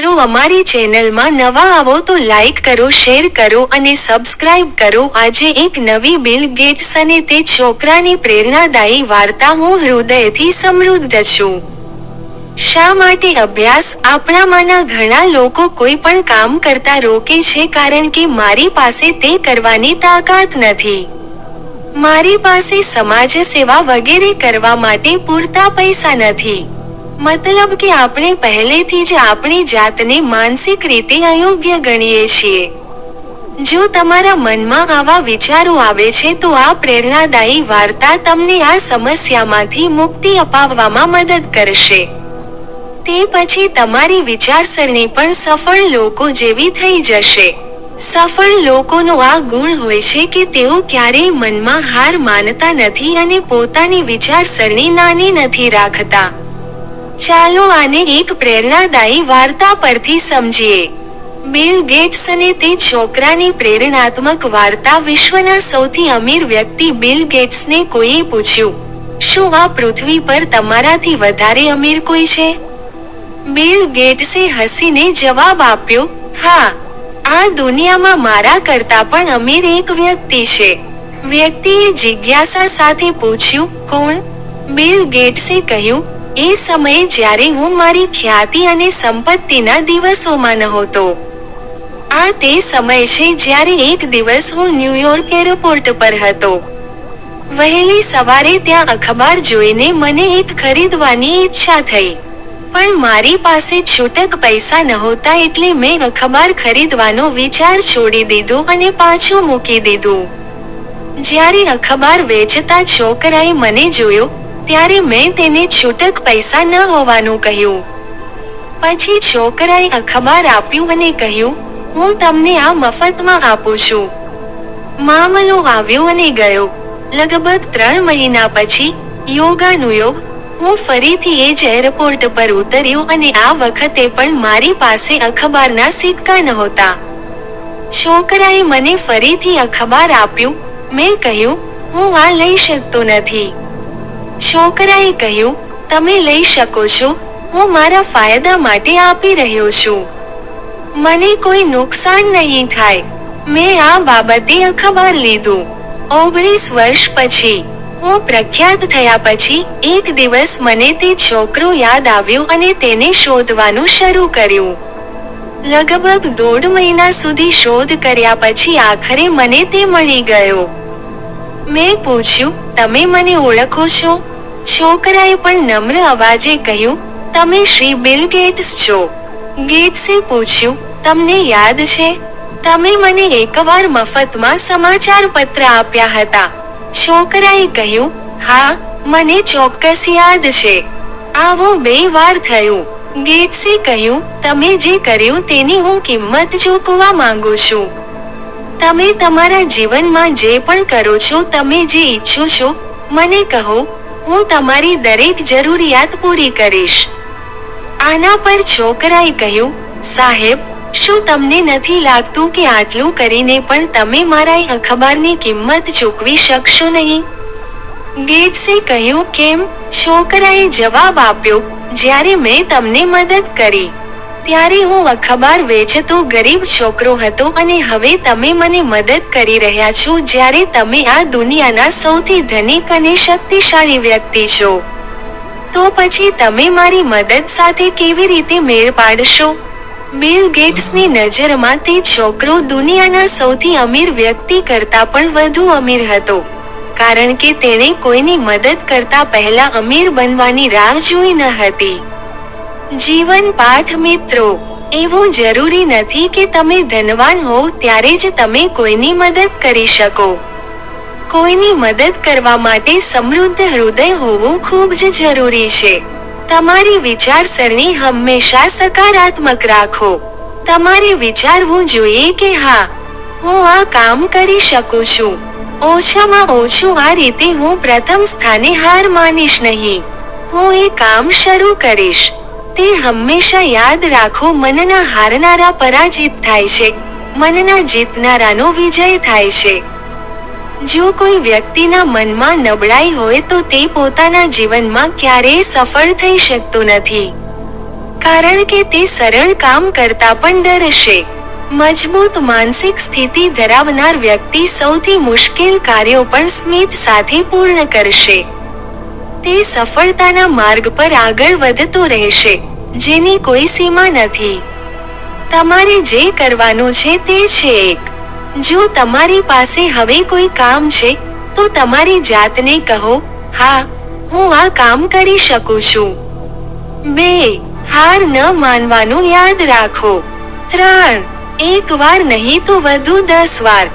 મિત્રો, અમારી ચેનલમાં નવા આવો તો લાઈક કરો શેર કરો અને સબસ્ક્રાઇબ કરો. આજે એક નવી બિલ ગેટ્સ અને તે છોકરાની પ્રેરણાદાયી વાર્તા હું હૃદયથી સમૃદ્ધ છું. શા માટે અભ્યાસ? આપણામાંના ઘણા લોકો કોઈ પણ કામ કરતા રોકે છે કારણ કે મારી પાસે તે કરવાની તાકાત નથી. મારી પાસે સમાજ સેવા વગેરે કરવા માટે પૂરતા પૈસા નથી. મતલબ કે આપણે પહેલેથી જ આપણી જાતને માનસિક રીતે અયોગ્ય ગણીએ છીએ. જો તમારા મનમાં આવા વિચારો આવે છે, તો આ પ્રેરણાદાયી વાર્તા તમને આ સમસ્યામાંથી મુક્તિ અપાવવામાં મદદ કરશે. તે પછી તમારી વિચારસરણી પણ સફળ લોકો જેવી થઈ જશે. સફળ લોકોનો આ ગુણ હોય છે કે તેઓ ક્યારેય મનમાં હાર માનતા નથી અને પોતાની વિચારસરણી નાની નથી રાખતા. ચાલો આને એક પ્રેરણાદાયી વાર્તા પરથી સમજીએ. બિલ ગેટ્સ અને તે છોકરાની પ્રેરણાત્મક વાર્તા વિશ્વના સૌથી અમીર વ્યક્તિ બિલ ગેટ્સને કોઈએ પૂછ્યું, શું આ પૃથ્વી પર તમારાથી વધારે અમીર કોઈ છે? બિલ ગેટ્સે હસીને જવાબ આપ્યો, હા, આ દુનિયામાં મારા કરતા પણ અમીર એક વ્યક્તિ છે. વ્યક્તિએ જિજ્ઞાસા સાથે પૂછ્યું, કોણ? બિલ ગેટ્સે કહ્યું એ સમયે જ્યારે હું મારી ખ્યાતિ અને સંપત્તિના દિવસોમાં નહોતો. આ તે સમય છે જ્યારે એક દિવસ હું ન્યૂયોર્ક એરપોર્ટ પર હતો. વહેલી સવારે ત્યાં અખબાર જોઈને મને એક ખરીદવાની ઈચ્છા થઈ. પણ મારી પાસે છૂટક પૈસા નહોતા એટલે મેં અખબાર ખરીદવાનો વિચાર છોડી દીધો અને પાછું મૂકી દીધું. જ્યારે અખબાર વેચતા છોકરાએ મને જોયો ત્યારે મેં તેને છૂટક પૈસા ન હોવાનું કહ્યું. પછી છોકરાએ અખબાર આપ્યું અને કહ્યું, હું તમને આ મફતમાં આપું છું. મામલો આવ્યો અને ગયો. લગભગ ત્રણ મહિના પછી યોગાનુયોગ, હું ફરીથી એ જ એરપોર્ટ પર ઉતર્યો અને આ વખતે પણ મારી પાસે અખબારના સિક્કા નહોતા. છોકરાએ મને ફરીથી અખબાર આપ્યું. મેં કહ્યું, હું આ લઈ શકતો નથી. છોકરાએ કહ્યું, તમે લઈ શકો છો. હું મારા ફાયદા માટે આપી રહ્યો છું. મને કોઈ નુકસાન નહીં થાય. મેં આ બાબતે અખબાર લીધું. ઓગણીસ વર્ષ પછી, હું પ્રખ્યાત થયા પછી, એક દિવસ મને તે છોકરો યાદ આવ્યો અને તેને શોધવાનું શરૂ કર્યું. લગભગ દોઢ મહિના સુધી શોધ કર્યા પછી આખરે મને તે મળી ગયો. મેં પૂછ્યું, તમે મને ઓળખો છો? છોકરાએ પણ નમ્ર અવાજે કહ્યું, તમે શ્રી બિલ ગેટ્સ છો. ગેટ્સે પૂછ્યું, તમને યાદ છે? તમે મને એકવાર મફતમાં સમાચાર પત્ર આપ્યા હતા. છોકરાએ કહ્યું, હા, મને ચોક્કસ યાદ છે. આવું બે વાર થયું. ગેટ્સે કહ્યું, તમે જે કર્યું તેની હું કિંમત ચૂકવા માંગુ છું. તમે તમારા જીવનમાં જે પણ કરો છો, તમે જે ઈચ્છો છો, મને કહો, હું તમારી દરેક જરૂરિયાત પૂરી કરીશ. આના પર છોકરાએ કહ્યું, સાહેબ, શું તમને નથી લાગતું કે આટલું કરીને પણ તમે મારા અખબારની કિંમત ચૂકવી શકશો નહીં? ગેટ્સે કહ્યું, કેમ? છોકરાએ જવાબ આપ્યો, જ્યારે મેં તમને મદદ કરી. ત્યારે હું અખબાર વેચતો ગરીબ છોકરો હતો અને હવે તમે મને મદદ કરી રહ્યા છો જ્યારે તમે આ દુનિયાના સૌથી ધનિક અને શક્તિશાળી વ્યક્તિ છો. તો પછી તમે મારી મદદ સાથે કેવી રીતે મેળ પાડશો? બિલ ગેટ્સની નજરમાં તે છોકરો દુનિયાના સૌથી અમીર વ્યક્તિ કરતા પણ વધુ અમીર હતો. કારણ કે તેણે કોઈની મદદ કરતા પહેલા અમીર બનવાની રાહ જોઈ ન હતી. જીવન પાઠ મિત્રો, એવું જરૂરી નથી કે તમે ધનવાન હોવ ત્યારે જ તમે કોઈની મદદ કરી શકો. કોઈની મદદ કરવા માટે સમૃદ્ધ હૃદય હોવું ખૂબ જ જરૂરી છે. તમારી વિચારસરણી હંમેશા સકારાત્મક રાખો. તમારે વિચારવું જોઈએ કે હા, હું આ કામ કરી શકું છું. ઓછામાં ઓછું આ રીતે હું પ્રથમ સ્થાને હાર માનીશ નહીં. હું એ કામ શરૂ કરીશ. તે હંમેશા યાદ રાખો, મનના હારનારા પરાજિત થાય છે. મનના જીતનારાનો વિજય થાય છે. જો કોઈ વ્યક્તિના મનમાં નબળાઈ હોય તો તે પોતાના જીવનમાં ક્યારેય સફળ થઈ શકતો નથી. કારણ કે તે સરળ કામ કરતા પણ ડરશે. મજબૂત માનસિક સ્થિતિ ધરાવનાર વ્યક્તિ સૌથી મુશ્કેલ કાર્યો પણ સ્મિત સાથે પૂર્ણ કરશે. તે સફળતાના માર્ગ પર આગળ વધતો રહેશે, જેની કોઈ સીમા નથી. તમારે જે કરવાનું છે તે છે એક. જો તમારી પાસે હવે કોઈ કામ છે, તો તમારી જાતને કહો, હા, હું આ કામ કરી શકું છું. બે, હાર ન માનવાનું યાદ રાખો. ત્રણ, એક વાર નહીં તો વધુ દસ વાર.